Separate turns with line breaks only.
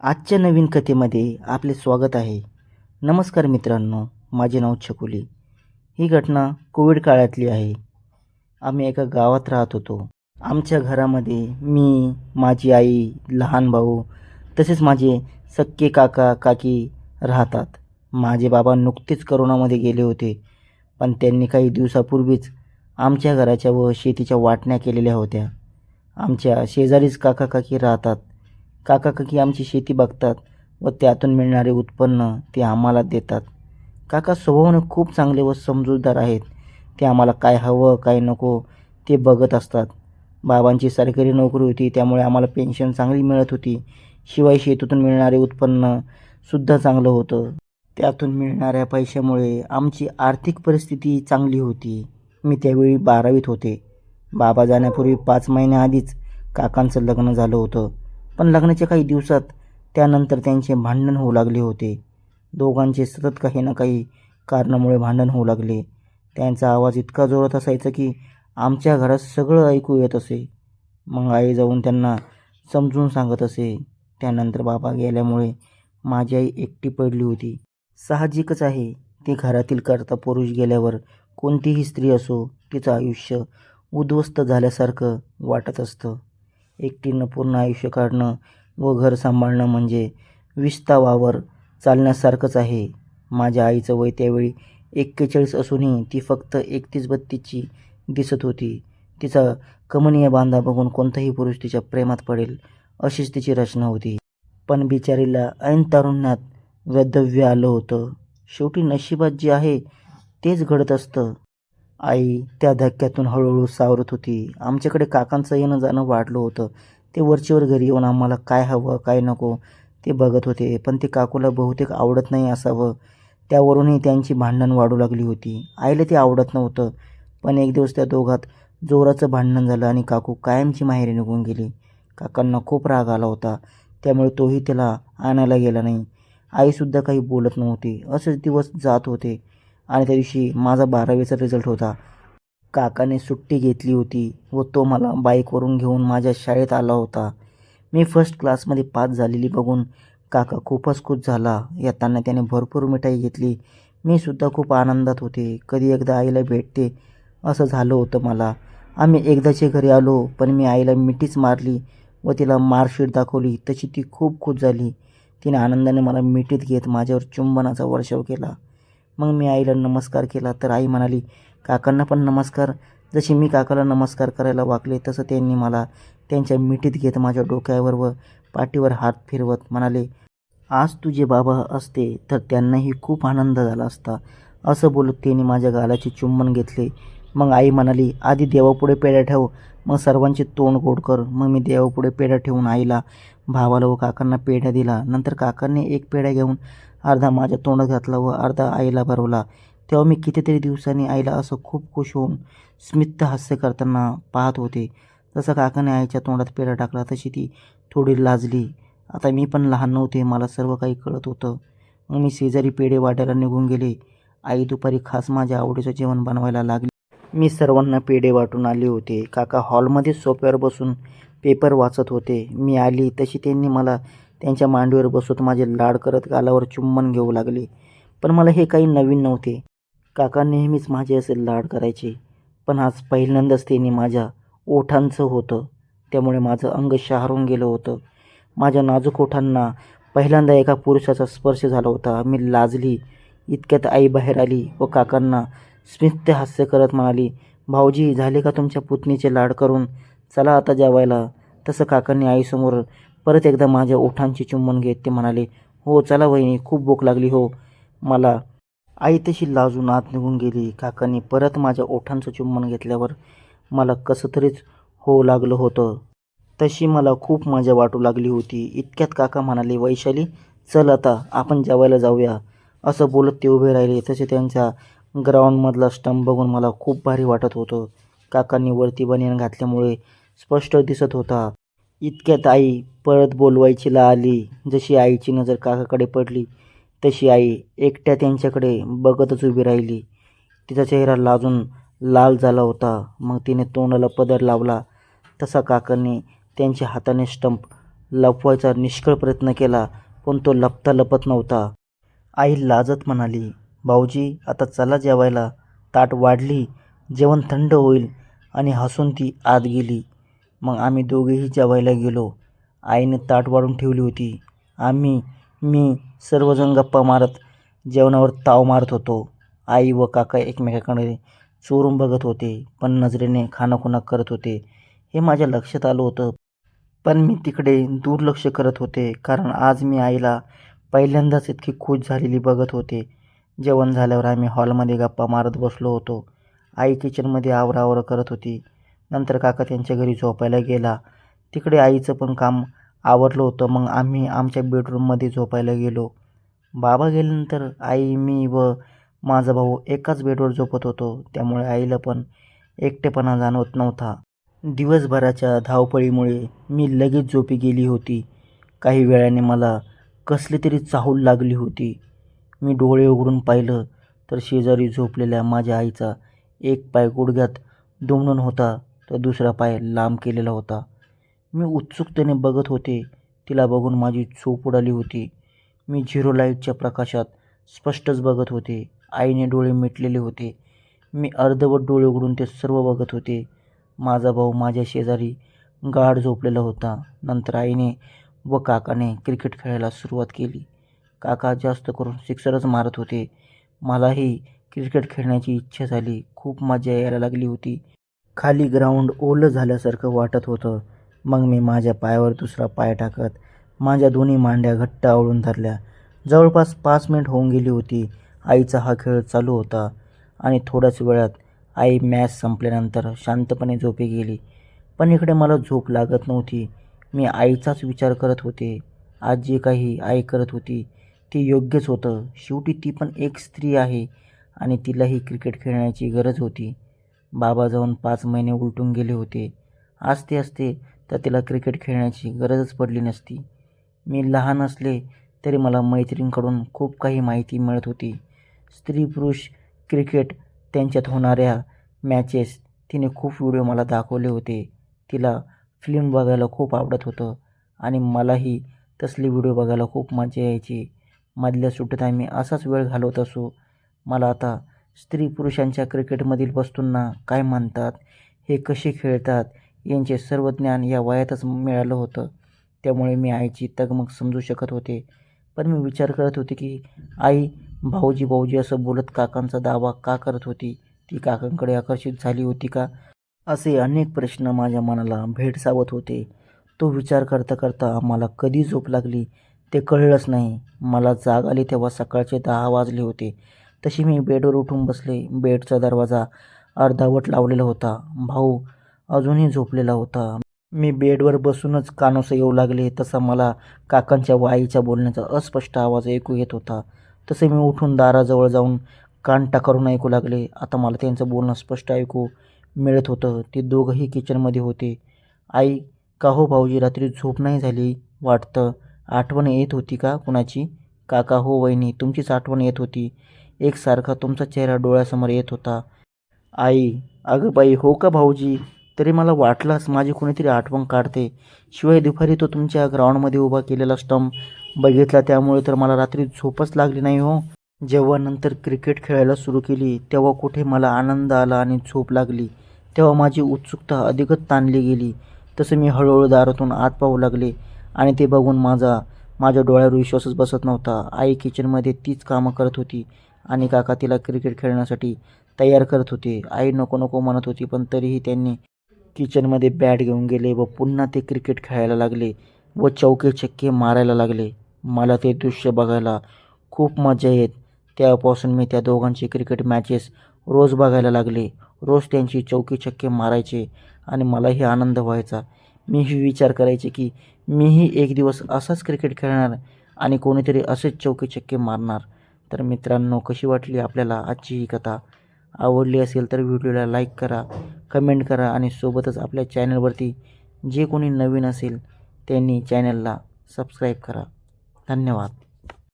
आजच्या नवीन कथेमध्ये आपले स्वागत आहे. नमस्कार मित्रांनो माझे नाव छकुली. ही घटना कोविड काळातली आहे. आम्ही एका गावात राहत होतो. आमच्या घरामध्ये मी माझी आई लहान भाऊ तसेच माझे सक्के काका काकी राहतात. माझे बाबा नुकतेच करोनामध्ये गेले होते पण त्यांनी काही दिवसापूर्वीच आमच्या घराच्या व शेतीच्या वाटण्या केलेल्या होत्या. आमच्या शेजारीच काका काकी राहतात. काका काकी आमची शेती बघतात व त्यातून मिळणारे उत्पन्न ते आम्हाला देतात. काका स्वभावाने खूप चांगले व समजूतदार आहेत. ते आम्हाला काय हवं काय नको ते बघत असतात. बाबांची सरकारी नोकरी होती त्यामुळे आम्हाला पेन्शन चांगली मिळत होती. शिवाय शेतीतून मिळणारे उत्पन्न सुद्धा चांगलं होतं. त्यातून मिळणाऱ्या पैशामुळे आमची आर्थिक परिस्थिती चांगली होती. मी त्यावेळी बारावीत होते. बाबा जाण्यापूर्वी पाच महिन्याआधीच काकांचं लग्न झालं होतं. पण लग्नाच्या काही दिवसात त्यानंतर त्यांचे भांडण होऊ लागले होते. दोघांचे सतत काही ना काही कारणामुळे भांडण होऊ लागले. त्यांचा आवाज इतका जोरात असायचा की आमच्या घरात सगळं ऐकू येत असे. मग आई जाऊन त्यांना समजून सांगत असे. त्यानंतर बाबा गेल्यामुळे माझी आई एकटी पडली होती. साहजिकच आहे ती घरातील करता पुरुष गेल्यावर कोणतीही स्त्री असो तिचं आयुष्य उद्ध्वस्त झाल्यासारखं वाटत असतं. एकटीनं पूर्ण आयुष्य काढणं व घर सांभाळणं म्हणजे विस्तावावर चालण्यासारखंच आहे. माझ्या आईचं वय त्यावेळी एक्केचाळीस असूनही ती फक्त एकतीस बत्तीसची दिसत होती. तिचा कमनीय बांधा बघून कोणताही पुरुष तिच्या प्रेमात पडेल अशीच तिची रचना होती. पण बिचारीला ऐन तारुण्यात वैधव्य आलं होतं. शेवटी नशिबात जे आहे तेच घडत असतं. आई त्या धक्क्यातून हळूहळू सावरत होती. आमच्याकडे काकांचं येणं जाणं वाढलं होतं. ते वरचीवर घरी येऊन आम्हाला काय हवं काय नको ते बघत होते पण ते काकूला बहुतेक आवडत नाही असावं. त्यावरूनही त्यांची भांडण वाढू लागली होती. आईला ते आवडत नव्हतं पण एक दिवस त्या दोघात जोराचं भांडण झालं आणि काकू कायमची माहेरी निघून गेली. काकांना खूप राग आला होता त्यामुळे तोही त्याला आणायला गेला नाही. आईसुद्धा काही बोलत नव्हती. असेच दिवस जात होते. आणि त्या दिवशी माझा बारावीचा रिझल्ट होता. काकाने सुट्टी घेतली होती व तो मला बाईकवरून घेऊन माझ्या शाळेत आला होता. मी फर्स्ट क्लासमध्ये पास झालेली बघून काका खूपच खुश झाला. येताना त्याने भरपूर मिठाई घेतली. मी सुद्धा खूप आनंदात होते. कधी एकदा आईला भेटते असं झालं होतं मला. आम्ही एकदाच्या घरी आलो पण मी आईला मिठीच मारली व तिला मार्कशीट दाखवली. तशी ती खूप खुश झाली. तिने आनंदाने मला मिठीत घेत माझ्यावर चुंबनाचा वर्षाव केला. मग मी आईला नमस्कार केला. तर आई म्हणाली काकांना पण नमस्कार. जशी मी काकाला नमस्कार करायला वागले तसं त्यांनी मला त्यांच्या मिठीत घेत माझ्या डोक्यावर व पाठीवर हात फिरवत म्हणाले आज तुझे बाबा असते तर त्यांनाही खूप आनंद झाला असता. असं बोलत त्यांनी माझ्या गालाचे चुंबन घेतले. मग आई म्हणाली आधी देवापुढे पेढ्या ठेव मग सर्वांचे तोंड गोड कर. मग मी देवापुढे पेढ्या ठेवून आईला भावाला व काकांना पेढ्या दिला. नंतर काकांनी एक पेढ्या घेऊन अर्धा माझ्या तोंडात घातला व अर्धा आईला भरवला. तेव्हा मी कितीतरी दिवसांनी आईला असं खूप खुश होऊन स्मित हास्य करताना पाहत होते. जसं काकाने आईच्या तोंडात पेढा टाकला तशी ती थोडी लाजली. आता मी पण लहान नव्हते मला सर्व काही कळत होतं. मग मी शेजारी पेढे वाटायला निघून गेले. आई दुपारी खास माझ्या आवडीचं जेवण बनवायला लागली. मी सर्वांना पेढे वाटून आले होते. काका हॉलमध्ये सोफ्यावर बसून पेपर वाचत होते. मी आली तशी त्यांनी मला त्यांच्या मांडीवर बसवत माझे लाड करत गालावर चुंबन घेऊ लागले. पण मला हे काही नवीन नव्हते. काका नेहमीच माझे असे लाड करायचे. पण आज पहिल्यांदाच त्यांनी माझ्या ओठांचं होतं. त्यामुळे माझं अंग शहारून गेलं होतं. माझ्या नाजूक ओठांना पहिल्यांदा एका पुरुषाचा स्पर्श झाला होता. मी लाजली इतक्यात आई बाहेर आली व काकांना स्मित्य हास्य करत म्हणाली भाऊजी झाले का तुमच्या पुतणीचे लाड करून? चला आता जेवायला. तसं काकांनी आईसमोर परत एकदा माझ्या ओठांची चुंबन घेत ते म्हणाले हो चला वहिनी खूप भूक लागली हो. मला आई तशी लाजून आत निघून गेली. काकांनी परत माझ्या ओठांचं चुंबन घेतल्यावर मला कसं तरीच होऊ लागलं होतं. तशी मला खूप मजा वाटू लागली होती. इतक्यात काका म्हणाले वैशाली चल आता आपण जेवायला जाऊया. असं बोलत ते उभे राहिले. तसे त्यांच्या ग्राउंडमधला स्टंप बघून मला खूप भारी वाटत होतं. काकांनी वरती बनियान घातल्यामुळे स्पष्ट दिसत होता. इतक्यात आई परत बोलवायचीला आली. जशी आईची नजर काकाकडे पडली तशी आई एकट्या त्यांच्याकडे बघतच उभी राहिली. तिचा चेहरा लाजून लाल झाला होता. मग तिने तोंडाला पदर लावला. तसा काकांनी त्यांच्या हाताने स्टंप लपवायचा निष्कळ प्रयत्न केला पण तो लपता लपत नव्हता. आई लाजत म्हणाली भाऊजी आता चला जेवायला. ताट वाढली जेवण थंड होईल. आणि हसून ती आत गेली. मग आम्ही दोघेही जेवायला गेलो. आईने ताट वाढून ठेवली होती. आम्ही मी सर्वजण गप्पा मारत जेवणावर ताव मारत होतो. आई व काका एकमेकाकडे चोरून बघत होते पण नजरेने खानाखुणा करत होते. हे माझ्या लक्षात आलं होतं. पण मी तिकडे दुर्लक्ष करत होते कारण आज मी आईला पहिल्यांदाच इतकी खुश झालेली बघत होते. जेवण झाल्यावर आम्ही हॉलमध्ये गप्पा मारत बसलो होतो. आई किचनमध्ये आवरावर करत होती. नंतर काका त्यांच्या घरी झोपायला गेला. तिकडे आईचं पण काम आवरलं होतं. मग आम्ही आमच्या बेडरूममध्ये झोपायला गेलो. बाबा गेल्यानंतर आई मी व माझा भाऊ एकाच बेडवर झोपत होतो. त्यामुळे आईला पण एकटेपणा जाणवत नव्हता. दिवसभराच्या धावपळीमुळे मी लगेच झोपी गेली होती. काही वेळाने मला कसली तरी चाहूल लागली होती. मी डोळे उघडून पाहिलं तर शेजारी झोपलेल्या माझ्या आईचा एक पाय गुडघ्यात दुमणून होता. तर दुसरा पाय लांब केलेला होता. मी उत्सुकतेने बघत होते. तिला बघून माझी झोप उडाली होती. मी झिरो लाईटच्या प्रकाशात स्पष्टच बघत होते. आईने डोळे मिटलेले होते. मी अर्धवट डोळे उघडून ते सर्व बघत होते. माझा भाऊ माझ्या शेजारी गाढ झोपलेला होता. नंतर आईने व काकाने क्रिकेट खेळायला सुरुवात केली. काका जास्त करून सिक्सरच मारत होते. मलाही क्रिकेट खेळण्याची इच्छा झाली. खूप मजा यायला लागली होती. खाली ग्राउंड ओलं झाल्यासारखं वाटत होतं. मग मी माझ्या पायावर दुसरा पाय टाकत माझ्या दोन्ही मांड्या घट्ट आवळून धरल्या. जवळपास पाच मिनिट होऊन गेली होती. आईचा हा खेळ चालू होता आणि थोड्याच वेळात आई मॅच संपल्यानंतर शांतपणे झोपी गेली. पण इकडे मला झोप लागत नव्हती. मी आईचाच विचार करत होते. आज जे काही आई करत होती ते योग्यच होतं. शेवटी ती पण एक स्त्री आहे आणि तिलाही क्रिकेट खेळण्याची गरज होती. बाबा जाऊन पाच महिने उलटून गेले होते. असते असते तर तिला क्रिकेट खेळण्याची गरजच पडली नसती. मी लहान असले तरी मला मैत्रिणींकडून खूप काही माहिती मिळत होती. स्त्री पुरुष क्रिकेट त्यांच्यात होणाऱ्या मॅचेस तिने खूप व्हिडिओ मला दाखवले होते. तिला फिल्म बघायला खूप आवडत होतं आणि मलाही तसले व्हिडिओ बघायला खूप मजा यायची. मधल्या सुट्टीत आम्ही असाच वेळ घालवत असू. मला आता स्त्री पुरुषांच्या क्रिकेटमधील वस्तूंना काय मानतात हे कसे खेळतात यांचे सर्व ज्ञान या वयातच मिळालं होतं. त्यामुळे मी आईची तगमग समजू शकत होते. पण मी विचार करत होते की आई भाऊजी भाऊजी असं बोलत काकांचा दावा का करत होती? ती काकांकडे आकर्षित झाली होती का? असे अनेक प्रश्न माझ्या मनाला भेडसावत होते. तो विचार करता करता मला कधी झोप लागली ते कळलंच नाही. मला जाग आली तेव्हा सकाळचे दहा वाजले होते. तशी मी बेडवर उठून बसले. बेडचा दरवाजा अर्धावट लावलेला होता. भाऊ अजूनही झोपलेला होता. मी बेडवर बसूनच कानोसं येऊ लागले. तसा मला काकांच्या वाईच्या बोलण्याचा अस्पष्ट आवाज ऐकू येत होता. तसे मी उठून दाराजवळ जाऊन कान टाकरून ऐकू लागले. आता मला त्यांचं बोलणं स्पष्ट ऐकू मिळत होतं. ते दोघंही किचनमध्ये होते. आई का हो भाऊजी? रात्री झोप नाही झाली वाटतं. आठवण येत होती का कुणाची? काका हो वहिनी तुमचीच आठवण येत होती. एकसारखा तुमचा चेहरा डोळ्यासमोर येत होता. आई अगं बाई हो का भाऊजी? तरी मला वाटलंच माझी कोणीतरी आठवण काढते. शिवाय दुपारी तो तुमच्या ग्राउंडमध्ये उभा केलेला स्टंप बघितला त्यामुळे तर मला रात्री झोपच लागली नाही हो. जेव्हा नंतर क्रिकेट खेळायला सुरू केली तेव्हा कुठे मला आनंद आला आणि झोप लागली. तेव्हा माझी उत्सुकता अधिकच ताणली गेली. तसं मी हळूहळू दारातून आत पाहू लागले आणि ते बघून माझा माझ्या डोळ्यावर विश्वासच बसत नव्हता. आई किचनमध्ये तीच कामं करत होती. आणि काका तिला क्रिकेट खेळण्यासाठी तयार करत होते. आई नको नको म्हणत होती पण तरीही त्यांनी किचनमध्ये बॅट घेऊन गेले व पुन्हा ते क्रिकेट खेळायला लागले व चौके छक्के मारायला लागले. मला ते दृश्य बघायला खूप मजा येत. तेव्हापासून मी त्या दोघांची क्रिकेट मॅचेस रोज बघायला लागले. रोज त्यांची चौकी छक्के मारायचे आणि मलाही आनंद व्हायचा. मीही विचार करायचे की मीही एक दिवस असाच क्रिकेट खेळणार आणि कोणीतरी असेच चौकी छक्के मारणार. तर मित्रांनो कशी वाटली आपल्याला आजची ही कथा? आवडली असेल तर व्हिडिओला लाईक करा कमेंट करा आणि सोबतच आपल्या चॅनलवरती जे कोणी नवीन असेल त्यांनी चॅनलला सबस्क्राईब करा. धन्यवाद.